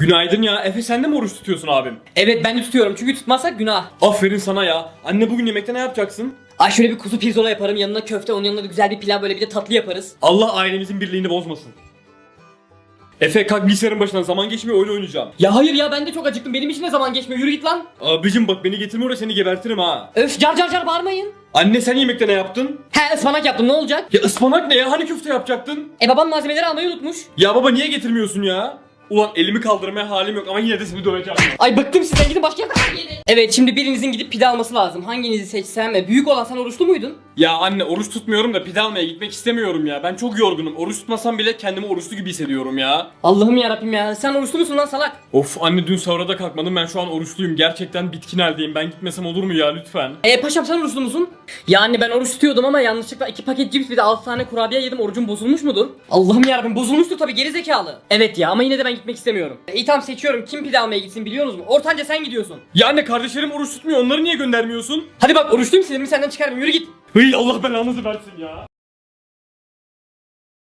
Günaydın ya. Efe sen de mi oruç tutuyorsun abim? Evet ben de tutuyorum çünkü tutmazsak günah. Aferin sana ya. Anne bugün yemekte ne yapacaksın? Ay şöyle bir kuzu pirzola yaparım yanına köfte onun yanına da güzel bir pilav böyle bir de tatlı yaparız. Allah ailemizin birliğini bozmasın. Efe kalk bilgisayarın başından zaman geçmiyor oyun oynayacağım. Ya hayır ya ben de çok acıktım benim için ne zaman geçmiyor yürü git lan. Abicim bak beni getirme oraya seni gebertirim ha. Öf car car car bağırmayın. Anne sen yemekte ne yaptın? He ıspanak yaptım ne olacak? Ya ıspanak ne ya? Hani köfte yapacaktın? E babam malzemeleri almayı unutmuş. Ya baba niye getirmiyorsun ya? Ulan elimi kaldırmaya halim yok ama yine de seni döveceğim. Ay bıktım sizden gidin başka yerden gelin. Evet şimdi birinizin gidip pide alması lazım. Hanginizi seçsem? E, büyük olan sen oruçlu muydun? Ya anne oruç tutmuyorum da pide almaya gitmek istemiyorum ya. Ben çok yorgunum. Oruç tutmasam bile kendimi oruçlu gibi hissediyorum ya. Allah'ım ya Rabbim ya. Sen oruçlu musun lan salak? Of anne dün sahura da kalkmadım. Ben şu an oruçluyum. Gerçekten bitkin haldeyim. Ben gitmesem olur mu ya lütfen? E paşam sen oruçlu musun? Ya anne ben oruç tutuyordum ama yanlışlıkla iki paket cips bir de 6 tane kurabiye yedim. Orucum bozulmuş mudur? Allah'ım ya Rabbim bozulmuştur tabii geri zekalı. Evet ya ama yine de ben gitmek istemiyorum. E, iyi tamam seçiyorum. Kim pide almaya gitsin biliyor musunuz? Ortanca sen gidiyorsun. Ya anne kardeşlerim oruç tutmuyor. Onları niye göndermiyorsun? Hadi bak oruçluyum sinirimi senden çıkarım yürü git. Hıy Allah belanızı versin ya.